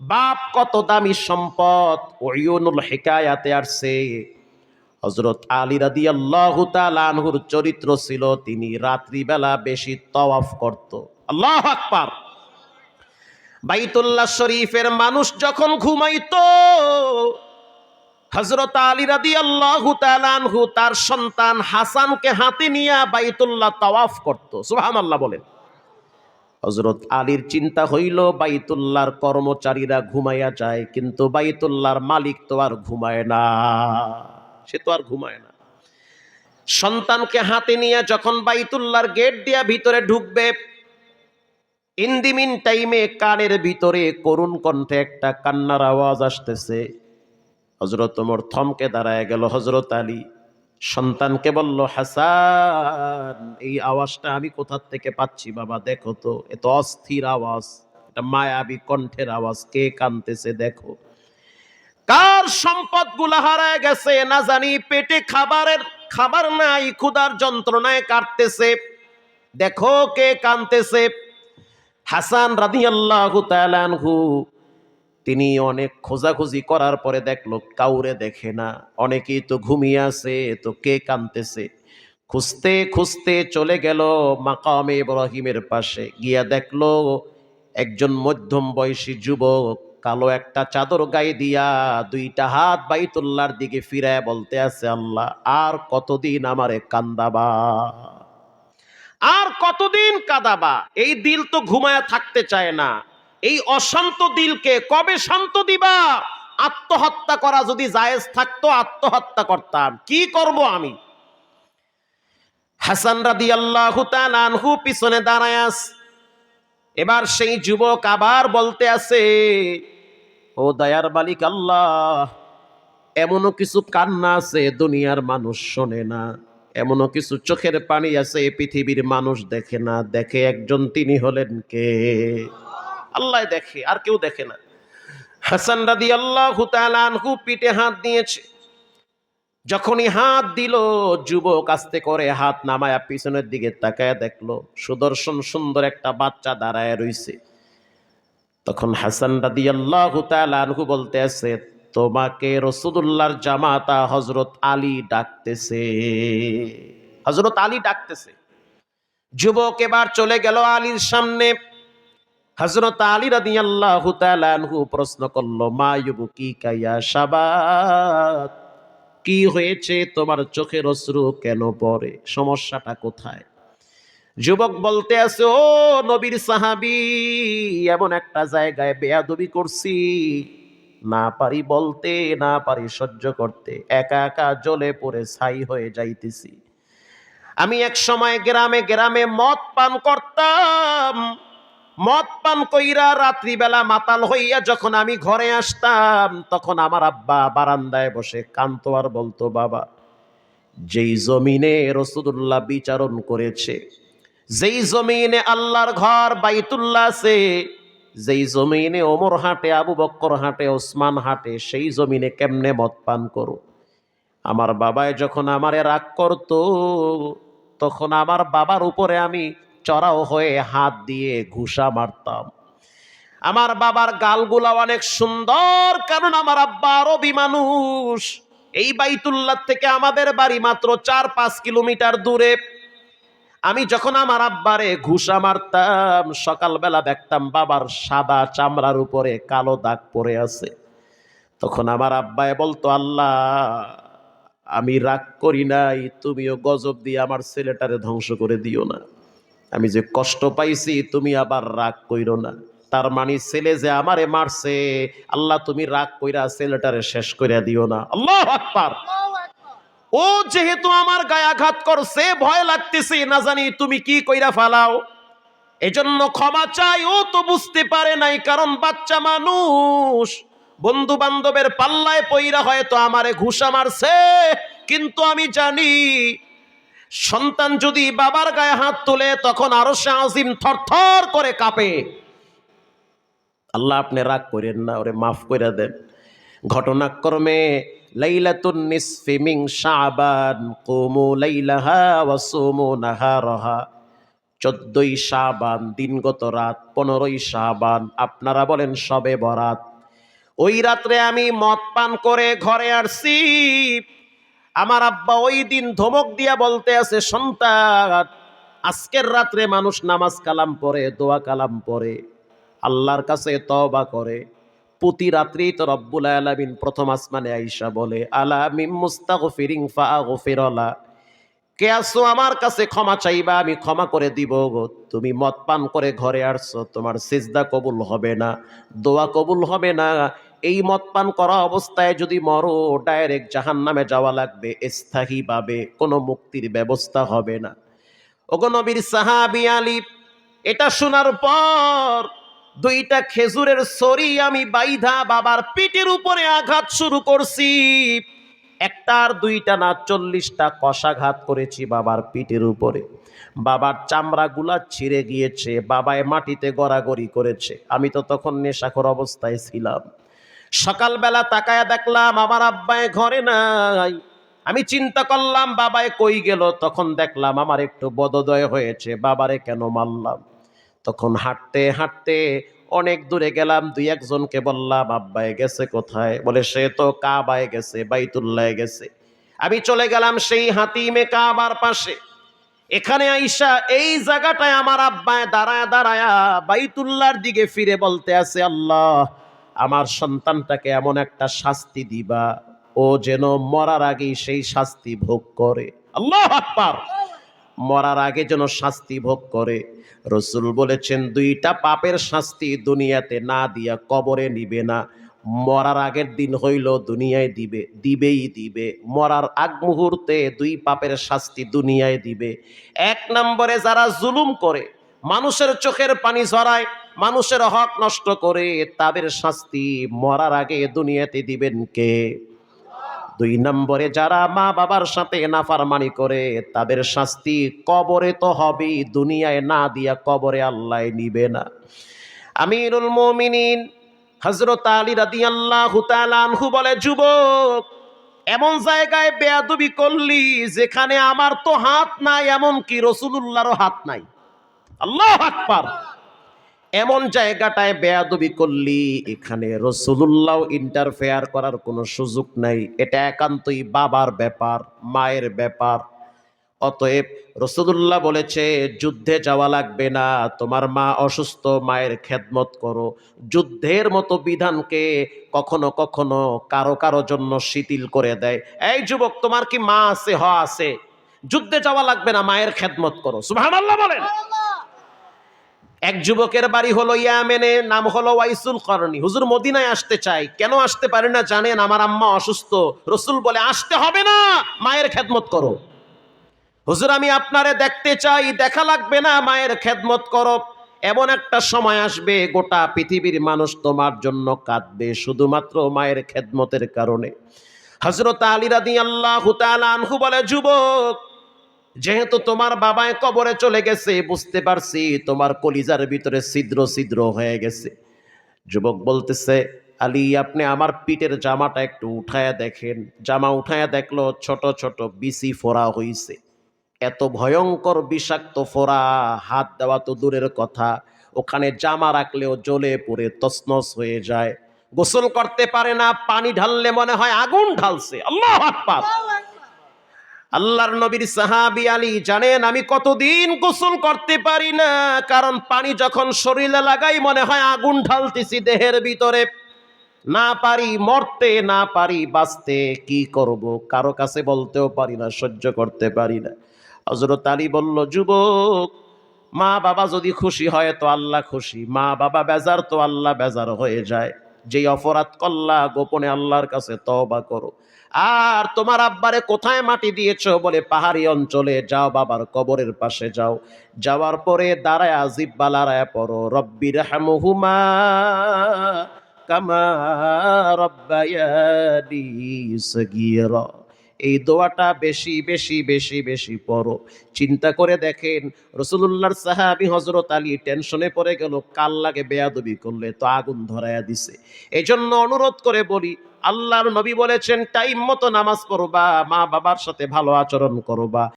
বাপ কত দামি সম্পদ ওয়ুনুল হেকায়াতে আসছে। হজরত আলী রাদি আল্লাহ আনহুর চরিত্র ছিল, তিনি রাত্রিবেলা বেশি তওয়াফ করত। আল্লাহ আকবার। বাইতুল্লাহ শরীফের মানুষ যখন ঘুমাইতো হজরত আলী রাদি আল্লাহ আনহু তার সন্তান হাসানকে হাতে নিয়ে বাইতুল্লাহ তওয়াফ করত। সুহাম আল্লাহ বলেন। হজরত আলীর চিন্তা হইল, বাইতুল্লাহর কর্মচারীরা ঘুমাইয়া যায়, কিন্তু বাইতুল্লার মালিক তো আর ঘুমায় না। সে তো আর ঘুমায় না। সন্তানকে হাতে নিয়ে যখন বাইতুল্লাহর গেট দিয়া ভিতরে ঢুকবে ইন্দিমিন টাইমে কানের ভিতরে করুণ কণ্ঠে একটা কান্নার আওয়াজ আসতেছে। হজরত ওমর থমকে দাঁড়ায় গেল হজরত আলী। সন্তানকে বলল, হাসান, এই আওয়াজটা আমি কোথার থেকে পাচ্ছি বাবা? দেখো তো এত অস্থির আওয়াজ, এটা মায়াবী কণ্ঠের আওয়াজ, কে কানতেছে দেখো। কার সম্পদগুলা হারায় গেছে, না জানি, পেটে খাবারের, খাবার নাই, ক্ষুধার যন্ত্রণায় কাটতেছে। দেখো কে কানতেছে। হাসান রাদিয়াল্লাহু তাআলা আনহু তিনি অনেক খোঁজাখুঁজি করার পরে দেখল কাউরে দেখে না। অনেকেই তো ঘুমিয়ে আছে, তো কে কানতেছে খুঁজতে খুঁজতে চলে গেল মাকামে ইব্রাহিমের পাশে। গিয়া দেখল একজন মধ্যম বয়সী যুবক কালো একটা চাদর গায়ে দিয়া দুইটা হাত বাইতুল্লার দিকে ফিরায় বলতে আছে, আল্লাহ, আর কতদিন আমারে কান্দাবা? আর কতদিন কাদাবা? এই দিল তো ঘুমায় থাকতে চায় না। এই অশান্ত দিলকে কবে শান্ত দিবা? আত্মহত্যা করা যদি জায়েজ থাকতো, আত্মহত্যা করতাম। কি করব আমি? হাসান রাদি আল্লাহ আনহু পিছনে দাঁড়ায় আস এবার সেই যুবক আবার বলতে আছে, ও দয়ার মালিক আল্লাহ, এমনও কিছু কান্না আছে দুনিয়ার মানুষ শোনে না। এমনও কিছু চোখের পানি আছে পৃথিবীর মানুষ দেখে না। দেখে একজন তিনি হলেন কে? আল্লাহ দেখে, আর কেউ দেখে না। হাসান রাদি আল্লাহ আনহু পিঠে হাত দিয়েছে। যখনই হাত দিল, যুবক আস্তে করে হাত নামায়া পিছনের দিকে তাকায় দেখল, সুদর্শন সুন্দর একটা বাচ্চা দাঁড়ায় রইছে। তখন হাসান রাদি আল্লাহ আনহু বলতে আছে তোমাকে রসুদুল্লাহর জামাতা হজরত আলী ডাকতেছে। হজরত আলী ডাকতেছে। যুবক এবার চলে গেল আলীর সামনে। হজরত আলী রাদি আল্লাহ প্রশ্ন করল, মা ইবু কি কাইয়া সাবাত কি হয়েছে? তোমার চোখের অশ্রু কেন পড়ে? সমস্যাটা কোথায়? যুবক বলতে আছে, ও নবীর সাহাবি, এমন একটা জায়গায় বেয়াদবি করছি। না পারি বলতে, না পারি সহ্য করতে। একা একা জ্বলে পড়ে ছাই হয়ে যাইতেছি। আমি এক সময় গ্রামে গ্রামে মদ পান করতাম। মদ পান কইরা রাত্রিবেলা মাতাল হইয়া যখন আমি ঘরে আসতাম, তখন আমার আব্বা বারান্দায় বসে কান্ত আর বলতো, বাবা, যেই জমিনে রসুদুল্লাহ বিচারণ করেছে, যেই জমিনে আল্লাহর ঘর বাইতুল্লাহ আছে, যেই জমিনে ওমর হাটে, আবু বক্কর হাটে, ওসমান হাটে, সেই জমিনে কেমনে মদ পান করো? আমার বাবায় যখন আমারে রাগ করতো, তখন আমার বাবার উপরে আমি চড়াও হয়ে হাত দিয়ে ঘুষা মারতাম। আমার বাবার গালগুলা অনেক সুন্দর কারণ আমার আব্বা আরবি মানুষ। এই বাইতুল্লাহ থেকে আমাদের বাড়ি মাত্র চার পাঁচ কিলোমিটার দূরে। আমি যখন আমার আব্বারে ঘুষা মারতাম, সকালবেলা দেখতাম বাবার সাদা চামড়ার উপরে কালো দাগ পড়ে আছে। তখন আমার আব্বায় বলতো, আল্লাহ, আমি রাগ করি নাই, তুমিও গজব দিয়ে আমার ছেলেটারে ধ্বংস করে দিও না। আমি যে কষ্ট পাইছি তুমি আবার রাগ কইরো না। তার মানে ছেলে যে আমারে মারছে আল্লাহ তুমি রাগ কইরা ছেলেটারে শেষ কইরা দিও না। আল্লাহ আকবার। ও যেহেতু আমার গায়ে আঘাত করছে ভয় লাগতেছে না জানি তুমি কি কইরা ফালাও। এজন্য ক্ষমা চাই ও তো বুঝতে পারে নাই কারণ বাচ্চা মানুষ। বন্ধু বান্ধবের পাল্লায় পইরা হয়তো আমারে ঘুষা মারছে কিন্তু আমি জানি সন্তান যদি বাবার গায়ে হাত তোলে, তখন আরও সে আজিম থরথর করে কাঁপে। আল্লাহ, আপনি রাগ করেন না, ওরে মাফ করে দেন। ঘটনাক্রমে নাহারাহা। চোদ্দই শাবান, দিনগত রাত, পনেরোই শাবান, আপনারা বলেন সবে বরাত। ওই রাত্রে আমি মদ পান করে ঘরে আসছি। আমার আব্বা ওই দিন ধমক দিয়া বলতে আছে, সন্তান, আজকের রাত্রে মানুষ নামাজ কালাম পড়ে, দোয়া কালাম পড়ে, আল্লাহর কাছে তওবা করে। প্রতি রাত্রেই তো রব্বুল আলামিন প্রথম আসমানে আইসা বলে, আলা মিম মুস্তাগফিরিন ফাগফিরলা। কে আসো আমার কাছে ক্ষমা চাইবা, আমি ক্ষমা করে দিব তুমি মদ পান করে ঘরে আসছো, তোমার সিজদা কবুল হবে না, দোয়া কবুল হবে না। এই মদ পান করা অবস্থায় যদি মরো ডাইরেক্ট জাহান নামে যাওয়া লাগবে, স্থায়ীভাবে কোনো মুক্তির ব্যবস্থা হবে না। ওগো নবীর সাহাবি আলী, এটা শোনার পর দুইটা খেজুরের সরি আমি বাইধা বাবার পিঠের উপরে আঘাত শুরু করছি। একটা আর দুইটা না, চল্লিশটা কষাঘাত করেছি বাবার পিঠের উপরে। বাবার চামড়াগুলা ছিঁড়ে গিয়েছে, বাবায় মাটিতে গড়াগড়ি করেছে। আমি তো তখন নেশাখর অবস্থায় ছিলাম। সকালবেলা তাকায়া দেখলাম, আমার আব্বায় ঘরে নাই। আমি চিন্তা করলাম বাবায় কই গেল? তখন দেখলাম, আমার একটু বদদয় হয়েছে, বাবারে কেন মারলাম? তখন হাঁটতে হাঁটতে অনেক দূরে গেলাম, দুই একজনকে বললাম আব্বায় গেছে কোথায়? বলে, সে তো কাবায় গেছে, বাইতুল্লায় গেছে। আমি চলে গেলাম সেই হাতিমে কাবার পাশে। এখানে আইসা এই জায়গাটায় আমার আব্বায় দাঁড়ায় দাঁড়ায় বাইতুল্লার দিকে ফিরে বলতে আছে, আল্লাহ আমার সন্তানটাকে এমন একটা শাস্তি দিবা, ও যেন মরার আগেই সেই শাস্তি ভোগ করে। আল্লাহ আকবার! মরার আগে যেন শাস্তি ভোগ করে। রসুল বলেছেন, দুইটা পাপের শাস্তি দুনিয়াতে না দিয়া কবরে নিবে না। মরার আগের দিন হইল দুনিয়ায় দিবে, দিবেই দিবে। মরার আগ মুহূর্তে দুই পাপের শাস্তি দুনিয়ায় দিবে। এক নম্বরে যারা জুলুম করে মানুষের চোখের পানি ঝরায়, মানুষের হক নষ্ট করে তাদের শাস্তি মরার আগে দুনিয়াতে দিবেন কে? দুই নম্বরে যারা মা বাবার সাথে নাফারমানি করে, তাদের শাস্তি কবরে তো হবেই, দুনিয়ায় না দিয়া কবরে আল্লাহ নিবে না। আমিরুল মুমিনিন হজরত আলী রাদি আল্লাহ আনহু বলে, যুবক, এমন জায়গায় বেয়াদবি করলি যেখানে আমার তো হাত নাই এমন কি রসুলুল্লাহরও হাত নাই। আল্লাহ আকবার। এমন জায়গাটায় বেয়াদবি করলি, এখানে রসুলুল্লাহ ইন্টারফেয়ার করার কোনো সুযোগ নাই। এটা একান্তই বাবার ব্যাপার, মায়ের ব্যাপার। অতএব রসুলুল্লাহ বলেছে, যুদ্ধে যাওয়া লাগবে না, তোমার মা অসুস্থ, মায়ের খেদমত করো। যুদ্ধের মতো বিধানকে কখনো কখনো কারও কারও জন্য শিথিল করে দেয়। এই যুবক, তোমার কি মা আছে, হ আছে? যুদ্ধে যাওয়া লাগবে না, মায়ের খেদমত করো। সুবহানাল্লাহ বলেন। এক যুবকের বাড়ি হলো ইয়ামেনে, নাম হলো ওয়াইসুল করনি হুজুর মদিনায় আসতে চাই কেন আসতে পারে না জানেন? আমার আম্মা অসুস্থ। রসুল বলে, আসতে হবে না, মায়ের খেদমত করো। হুজুর, আমি আপনারে দেখতে চাই, দেখা লাগবে না, মায়ের খেদমত করো। এমন একটা সময় আসবে, গোটা পৃথিবীর মানুষ তোমার জন্য কাঁদবে, শুধুমাত্র মায়ের খেদমতের কারণে। হজরত আলী রাদি আল্লাহ আনহু বলে, যুবক যেহেতু তোমার বাবায় কবরে চলে গেছে, বুঝতে পারছি তোমার কলিজার ভিতরে ছিদ্র ছিদ্র হয়ে গেছে। যুবক বলতেছে, আলী, আপনি আমার পিঠের জামাটা একটু উঠায়া দেখেন। জামা উঠায়া দেখল, ছোট ছোট বিসি ফোড়া হইছে। এত ভয়ঙ্কর বিষাক্ত ফোড়া, হাত দেওয়া তো দূরের কথা। ওখানে জামা রাখলেও জ্বলে পড়ে তসনস হয়ে যায়। গোসল করতে পারে না, পানি ঢাললে মনে হয় আগুন ঢালছে। আল্লাহ আকবার! আল্লাহর নবীর সাহাবি আলী জানেন, আমি কতদিন গোসল করতে পারি না, কারণ পানি যখন শরীরে লাগাই মনে হয় আগুন ঢালতেছি দেহের ভিতরে। না পারি মরতে, না পারি বাঁচতে, কি করব? কারও কাছে বলতেও পারি না, সহ্য করতে পারি না। হজরত আলী বলল, যুবক মা বাবা যদি খুশি হয় তো আল্লাহ খুশি মা বাবা বেজার তো আল্লাহ বেজার হয়ে যায়। যেই অপরাধ করলা, গোপনে আল্লাহর কাছে তবা করো। আর তোমার আব্বারে কোথায় মাটি দিয়েছ বলে পাহাড়ি অঞ্চলে যাও, বাবার কবরের পাশে যাও। যাওয়ার পরে দাঁড়ায় জিব্বা লড়ায় পড়ো। রব্বির হামহুমা কামা রব্বায়ানি সগীরা। এই দোয়াটা বেশি বেশি বেশি বেশি পড়ো। চিন্তা করে দেখেন রসুল্লাহর সাহাবি হজরত আলী টেনশনে পড়ে গেল, কাল লাগে বেয়াদবি করলে তো আগুন ধরাইয়া দিছে। এই জন্য অনুরোধ করে বলি, আল্লাহর নবী বলেছেন, টাইম মতো নামাজ পড়বা মা বাবার সাথে ভালো আচরণ করবা।